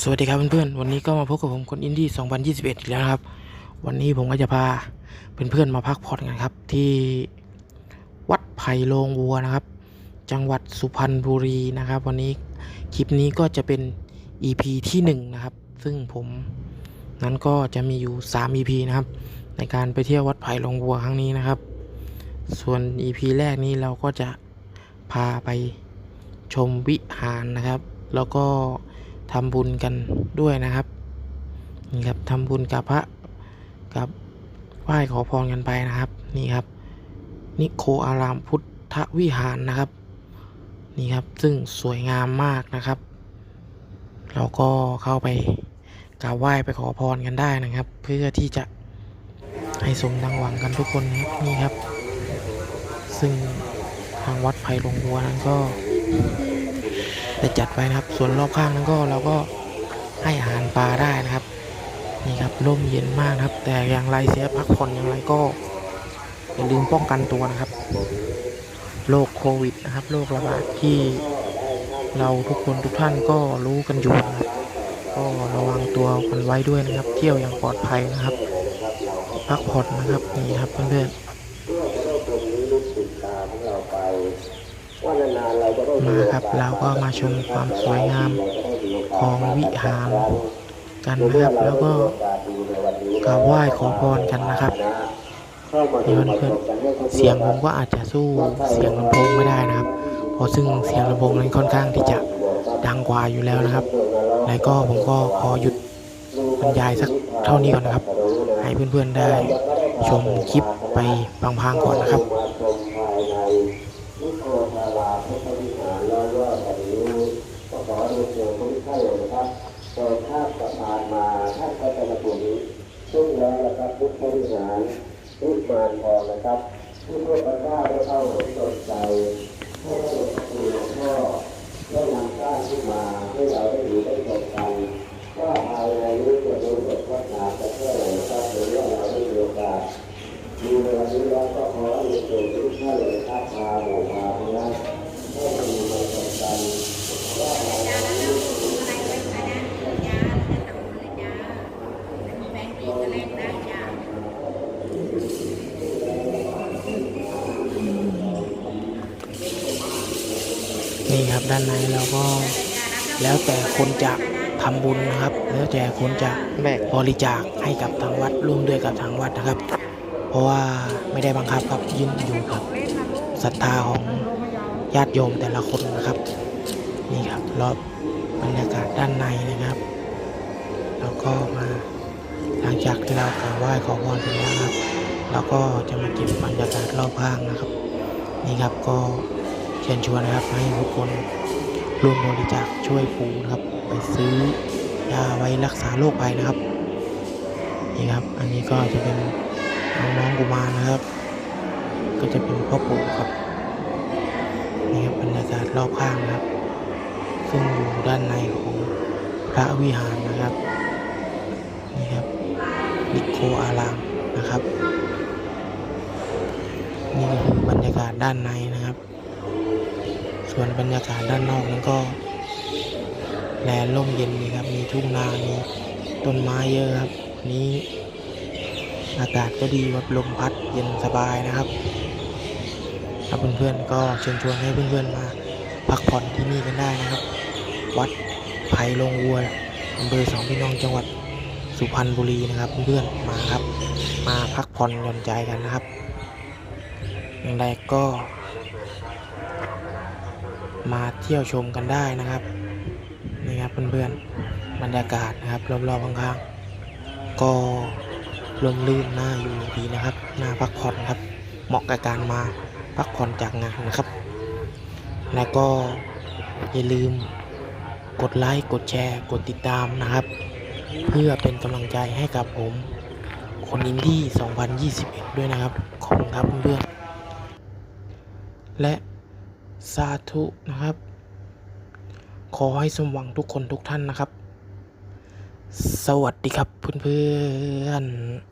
สวัสดีครับเพื่อนๆ วันนี้ก็มาพบกับผมคนอินดี้ 2021 อีกแล้วนะครับ วันนี้ผมก็จะพาเพื่อนๆมาพักผ่อนกันครับ ที่วัดไผ่โลงวัวนะครับ จังหวัดสุพรรณบุรีนะครับ วันนี้คลิปนี้ก็จะเป็น EP ที่1นะครับ ซึ่งผมนั้นก็จะมีอยู่ 3 EP นะครับ ในการไปเที่ยววัดไผ่โลงวัวครั้งนี้นะครับ ส่วน EP แรกนี้เราก็จะพาไปชมวิหารนะครับ แล้วก็ ทำบุญกันด้วยนะครับนี่ครับทำบุญกับพระกับไหว้ขอพรกันไปนะครับ นี่ครับ นิโคอารามพุทธวิหารนะครับ นี่ครับซึ่งสวยงามมากนะครับ เราก็เข้าไปกราบไหว้ไปขอพรกันได้นะครับ เพื่อที่จะให้สมดังหวังกันทุกคนนะครับนี่ครับ ซึ่งทางวัดไผ่ลงวัวนั้นก็ ได้จัดไว้นะครับ ส่วนรอบข้างนั้นก็เราก็ให้อาหารปลาได้นะครับ นี่ครับร่มเย็นมากครับ แต่อย่างไรเสียพักผ่อนอย่างไรก็อย่าลืมป้องกันตัวนะครับโรคโควิดนะครับโรคระบาดที่เราทุกคนทุกท่านก็รู้กันอยู่นะครับก็ระวังตัวกันไว้ด้วยนะครับ เที่ยวอย่างปลอดภัยนะครับ พักผ่อนนะครับนี่ครับเพื่อนๆ มาครับเราก็มาชมความสวยงามของวิหารกันนะครับแล้วก็กราบไหว้ขอพรกันนะครับนี่เพื่อนๆเสียงผมก็อาจจะสู้เสียงลำโพงไม่ได้นะครับ เพราะซึ่งเสียงลำโพงนั้นค่อนข้างที่จะดังกว่าอยู่แล้วนะครับ แล้วก็ผมก็ขอหยุดบรรยายสักเท่านี้ก่อนนะครับ ให้เพื่อนๆได้ชมคลิปไปพังๆก่อนนะครับ เปิดภาพสะพานมาท่านก็จะมาถึงซึ่งแล้วนะครับพุทธบริหารรูปมารทอนะครับที่พวกพระเจ้าได้เข้าสนใจให้หลวงปู่หลวงพ่อได้นำสร้างขึ้นมาให้เราได้ดูได้ชมกันว่าภายในนี้จะดูสดงดงามจะแค่ไหนนะครับหรือว่าเราได้มีโอกาสดูในวันนี้แล้วก็ขอให้เกิดทุกท่านเลยครับพาหมู่พา นี่ครับด้านในเราก็แล้วแต่คนจะทำบุญนะครับ แล้วแต่คนจะบริจาคให้กับทางวัดร่วมด้วยกับทางวัดนะครับ เพราะว่าไม่ได้บังคับครับยื่นอยู่กับศรัทธาของญาติโยมแต่ละคนนะครับ นี่ครับรอบบรรยากาศด้านในนะครับแล้วก็มาหลังจากที่เรากราบไหว้ขอพรเสร็จแล้วครับเราก็จะมาเก็บบรรยากาศรอบข้างนะครับ นี่ครับก็ เชิญชวนนะครับให้ทุกคนร่วมบริจาคช่วยปู่นะครับ ไปซื้อยาไว้รักษาโรคภัยนะครับนี่ครับ อันนี้ก็จะเป็นน้องๆกุมารนะครับ ก็จะเป็นพ่อปู่ครับนี่ครับบรรยากาศรอบข้างนะครับ ซึ่งอยู่ด้านในของพระวิหารนะครับนี่ครับนิโคอารามนะครับนี่ก็คือบรรยากาศด้านในนะครับ ส่วนบรรยากาศด้านนอกนั้นก็แลร่มเย็นดีครับ มีทุ่งนา มีต้นไม้เยอะครับนนี้อากาศก็ดีครับลมพัดเย็นสบายนะครับถ้าเพื่อนๆก็เชิญชวนให้เพื่อนๆมาพักผ่อนที่นี่กันได้นะครับ วัดไผ่ลงวัวอำเภอสองพี่น้องจังหวัดสุพรรณบุรีนะครับ เพื่อนๆมาครับ มาพักผ่อนหย่อนใจกันนะครับ อย่างไรก็ มาเที่ยวชมกันได้นะครับนี่ครับเพื่อนๆบรรยากาศนะครับรอบๆข้างๆก็ลมลื่นน่าอยู่ดีนะครับน่าพักผ่อนครับ เหมาะกับการมาพักผ่อนจากงานนะครับ แล้วก็อย่าลืมกดไลค์กดแชร์กดติดตามนะครับ เพื่อเป็นกำลังใจให้กับผม คนอินดี้2021 ด้วยนะครับ ขอบคุณครับเพื่อนๆและ สาธุนะครับ ขอให้สมหวังทุกคนทุกท่านนะครับ สวัสดีครับเพื่อนๆ